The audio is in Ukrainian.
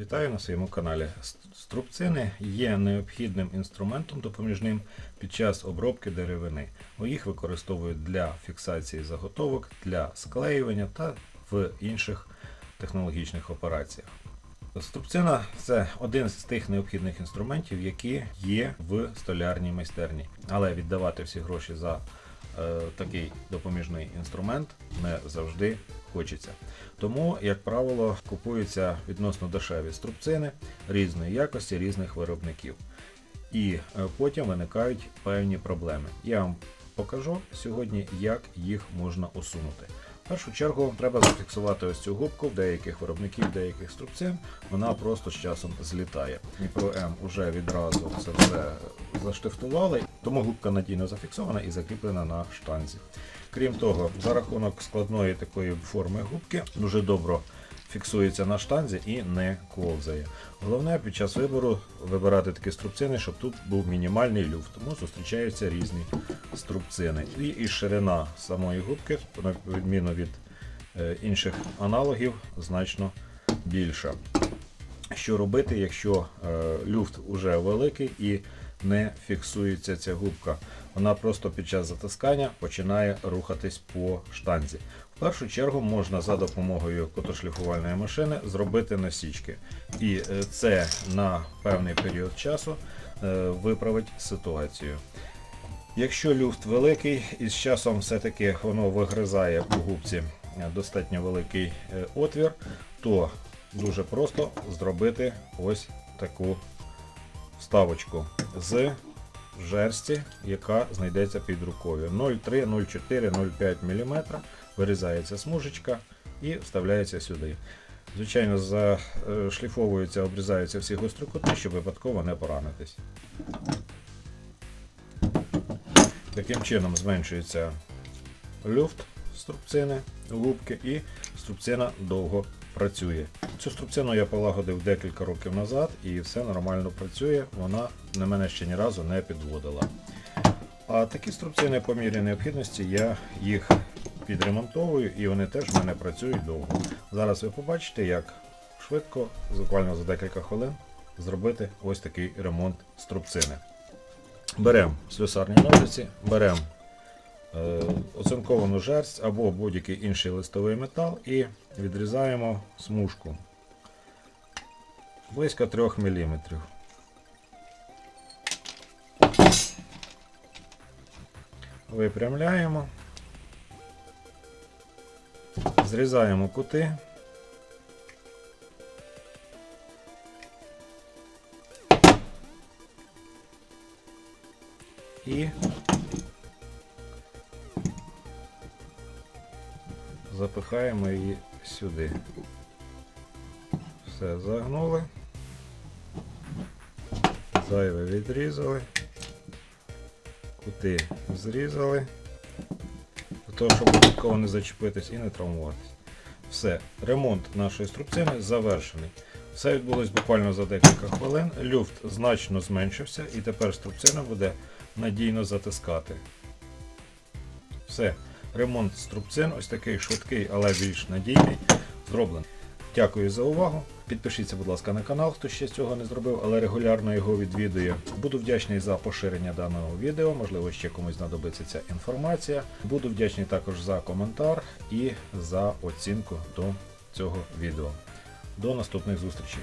Вітаю на своєму каналі. Струбцини є необхідним інструментом допоміжним під час обробки деревини. Їх використовують для фіксації заготовок, для склеювання та в інших технологічних операціях. Струбцина це один з тих необхідних інструментів, які є в столярній майстерні. Але віддавати всі гроші за такий допоміжний інструмент не завжди хочеться. Тому, як правило, купуються відносно дешеві струбцини різної якості різних виробників. І е, потім виникають певні проблеми. Я вам покажу сьогодні, як їх можна усунути. В першу чергу треба зафіксувати ось цю губку в деяких виробників, деяких струбцин. Вона просто з часом злітає. Дніпро М вже відразу це все заштифтували, тому губка надійно зафіксована і закріплена на штанзі. Крім того, за рахунок складної такої форми губки дуже добре фіксується на штанзі і не ковзає. Головне під час вибору вибирати такі струбцини, щоб тут був мінімальний люфт, тому зустрічаються різні струбцини. І, і ширина самої губки, на відміну від е, інших аналогів, значно більша. Що робити, якщо е, люфт уже великий і не фіксується ця губка? Вона просто під час затискання починає рухатись по штанзі. В першу чергу можна за допомогою котошліфувальної машини зробити насічки. І е, це на певний період часу е, виправить ситуацію. Якщо люфт великий і з часом все-таки воно вигризає по губці е, достатньо великий отвір, то дуже просто зробити ось таку вставочку з жерсті, яка знайдеться під рукою. 0,3, 0,4, 0,5 мм вирізається смужечка і вставляється сюди. Звичайно, зашліфовуються, обрізаються всі гострі кути, щоб випадково не поранитись. Таким чином зменшується люфт струбцини губки і струбцина довго працює. Цю струбцину я полагодив декілька років назад і все нормально працює, вона на мене ще ні разу не підводила. А такі струбцини по мірі необхідності я їх підремонтовую і вони теж в мене працюють довго. Зараз ви побачите, як швидко, буквально за декілька хвилин, зробити ось такий ремонт струбцини. Беремо слюсарні ножиці, беремо е, оцинковану жерсть або будь-який інший листовий метал і відрізаємо смужку близько 3 мм. Випрямляємо, зрізаємо кути. І запихаємо її сюди. Все, загнули. Зайве відрізали. Кути зрізали. Для того, щоб випадково не зачепитись і не травмуватись. Все, ремонт нашої струбцини завершений. Все відбулось буквально за декілька хвилин. Люфт значно зменшився і тепер струбцина буде надійно затискати. Все. Ремонт струбцин, ось такий швидкий, але більш надійний, зроблений. Дякую за увагу. Підпишіться, будь ласка, на канал, хто ще цього не зробив, але регулярно його відвідує. Буду вдячний за поширення даного відео, можливо, ще комусь знадобиться ця інформація. Буду вдячний також за коментар і за оцінку до цього відео. До наступних зустрічей.